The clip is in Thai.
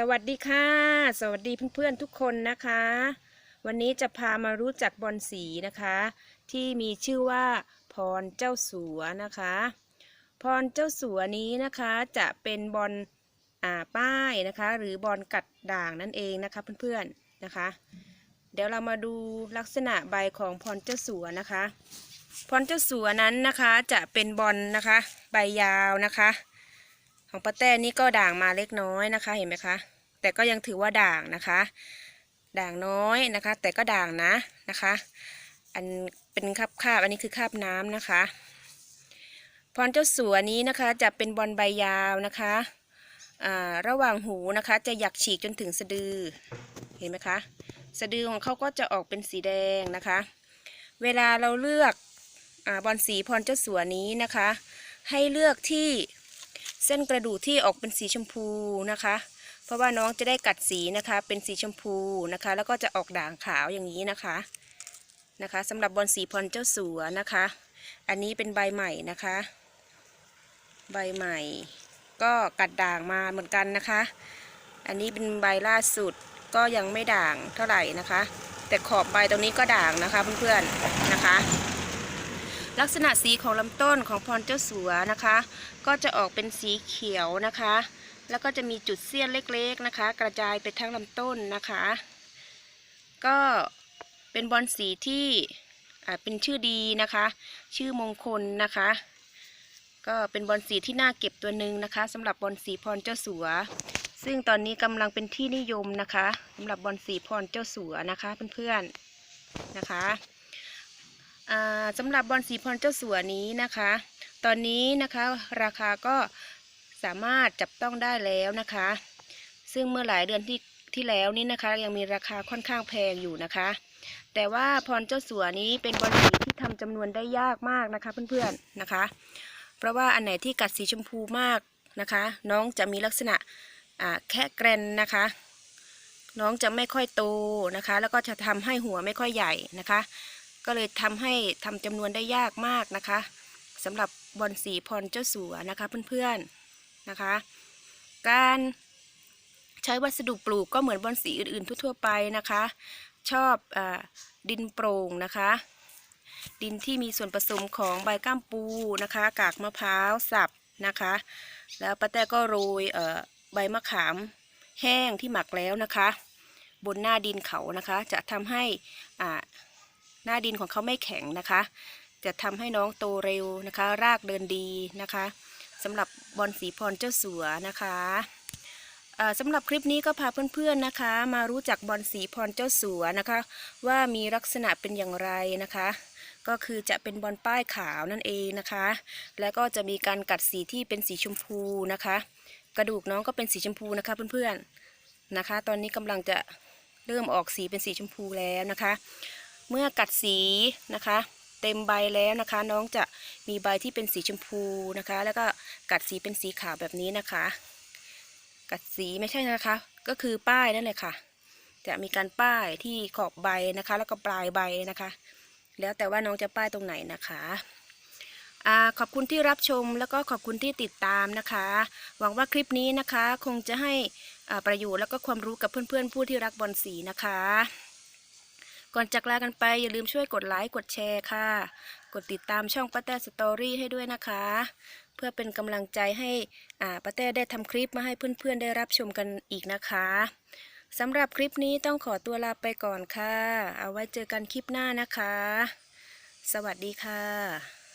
สวัสดีค่ะ สวัสดีเพื่อนๆทุกคนนะคะ วันนี้จะพามารู้จักบอลสีนะคะ ที่มีชื่อว่าพรเจ้าสัวนะคะ พรเจ้าสัวนี้นะคะจะเป็นบอลอ่าป้ายนะคะ หรือบอลกัดด่างนั่นเองนะคะเพื่อนๆนะคะ เดี๋ยวเรามาดูลักษณะใบของพรเจ้าสัวนะคะ พรเจ้าสัวนั้นนะคะจะเป็นบอลนะคะ ใบยาวนะคะ ของป้าแต้นี่ก็ด่างมาเล็กน้อยนะคะ เห็นไหมคะ แต่ก็ยังถือว่าด่างนะคะ ด่างน้อยนะคะ แต่ก็ด่างนะนะคะ อันเป็นคาบคาบอันนี้คือคาบน้ำนะคะพรเจ้าสัวนี้นะคะจะเป็นบอลใบยาวนะคะอ่าระหว่างหูนะคะจะหยักฉีกจนถึงสะดือ เห็นไหมคะ สะดือของเขาก็จะออกเป็นสีแดงนะคะ เวลาเราเลือกอาบอลสีพรเจ้าสัวนี้นะคะ ให้เลือกที่ เส้นกระดูกที่ออกเป็นสีชมพูนะคะ เพราะว่าน้องจะได้กัดสีนะคะ เป็นสีชมพูนะคะ แล้วก็จะออกด่างขาวอย่างนี้นะคะนะคะสำหรับบอลสีพรเจ้าสัวนะคะ อันนี้เป็นใบใหม่นะคะ ใบใหม่ ก็กัดด่างมาเหมือนกันนะคะ อันนี้เป็นใบล่าสุดก็ยังไม่ด่างเท่าไหร่นะคะ แต่ขอบใบตรงนี้ก็ด่างนะคะเพื่อนๆนะคะ ลักษณะสีของลำต้นของพรเจ้าสัวนะคะ ก็จะออกเป็นสีเขียวนะคะ แล้วก็จะมีจุดเสี้ยนเล็กๆนะคะ กระจายไปทั้งลำต้นนะคะ ก็เป็นบอลสีที่อ่าเป็นชื่อดีนะคะ ชื่อมงคลนะคะ ก็เป็นบอลสีที่น่าเก็บตัวหนึ่งนะคะสำหรับบอลสีพรเจ้าสัว ซึ่งตอนนี้กำลังเป็นที่นิยมนะคะสำหรับบอลสีพรเจ้าสัวนะคะเพื่อนๆนะคะ สำหรับบอลสีพรเจ้าสัวนี้นะคะ ตอนนี้นะคะราคาก็สามารถจับต้องได้แล้วนะคะ ซึ่งเมื่อหลายเดือนที่ที่แล้วนี้นะคะ ยังมีราคาค่อนข้างแพงอยู่นะคะ แต่ว่าพรเจ้าสัวนี้เป็นบอลสีที่ทำจำนวนได้ยากมากนะคะเพื่อนๆนะคะ เพราะว่าอันไหนที่กัดสีชมพูมากนะคะ น้องจะมีลักษณะแค่แกรนนะคะน้องจะไม่ค่อยโตนะคะ แล้วก็จะทำให้หัวไม่ค่อยใหญ่นะคะ ก็เลยทำให้ทำจำนวนได้ยากมากนะคะสำหรับบอลสีพรเจ้าสัวนะคะเพื่อนๆนะคะ การใช้วัสดุปลูกก็เหมือนบอลสีอื่นๆ ทั่วๆไปนะคะ ชอบอดินโปร่งนะคะ ดินที่มีส่วนผสมของใบก้ามปูนะคะ กากมะพร้าวสับนะคะ แล้วป้าแต้ก็โรยใบมะขามแห้งที่หมักแล้วนะคะ บนหน้าดินเขานะคะ จะทำให้อ่า หน้าดินของเขาไม่แข็งนะคะ จะทำให้น้องโตเร็วนะคะ รากเดินดีนะคะสำหรับบอลสีพรเจ้าสัวนะคะอ่อสำหรับคลิปนี้ก็พาเพื่อนๆนะคะ มารู้จักบอลสีพรเจ้าสัวนะคะ ว่ามีลักษณะเป็นอย่างไรนะคะ ก็คือจะเป็นบอลป้ายขาวนั่นเองนะคะ แล้วก็จะมีการกัดสีที่เป็นสีชมพูนะคะ กระดูกน้องก็เป็นสีชมพูนะคะเพื่อนๆนะคะ ตอนนี้กำลังจะเริ่มออกสีเป็นสีชมพูแล้วนะคะ เมื่อกัดสีนะคะ เต็มใบแล้วนะคะ น้องจะมีใบที่เป็นสีชมพูนะคะ แล้วก็กัดสีเป็นสีขาวแบบนี้นะคะ กัดสีไม่ใช่นะคะ ก็คือป้ายนั่นแหละค่ะ จะมีการป้ายที่ขอบใบนะคะ แล้วก็ปลายใบนะคะ แล้วแต่ว่าน้องจะป้ายตรงไหนนะคะอ่าขอบคุณที่รับชมแล้วก็ขอบคุณที่ติดตามนะคะ หวังว่าคลิปนี้นะคะ คงจะให้อ่าประโยชน์แล้วก็ความรู้กับเพื่อนๆผู้ที่รักบอลสีนะคะ ก่อนจากลากันไปอย่าลืมช่วยกดไลค์กดแชร์ค่ะ กดติดตามช่องป้าแต้สตอรี่ให้ด้วยนะคะ เพื่อเป็นกำลังใจให้อาป้าแต้ได้ทำคลิปมาให้เพื่อนๆ ได้รับชมกันอีกนะคะสำหรับคลิปนี้ต้องขอตัวลาไปก่อนค่ะ เอาไว้เจอกันคลิปหน้านะคะ สวัสดีค่ะ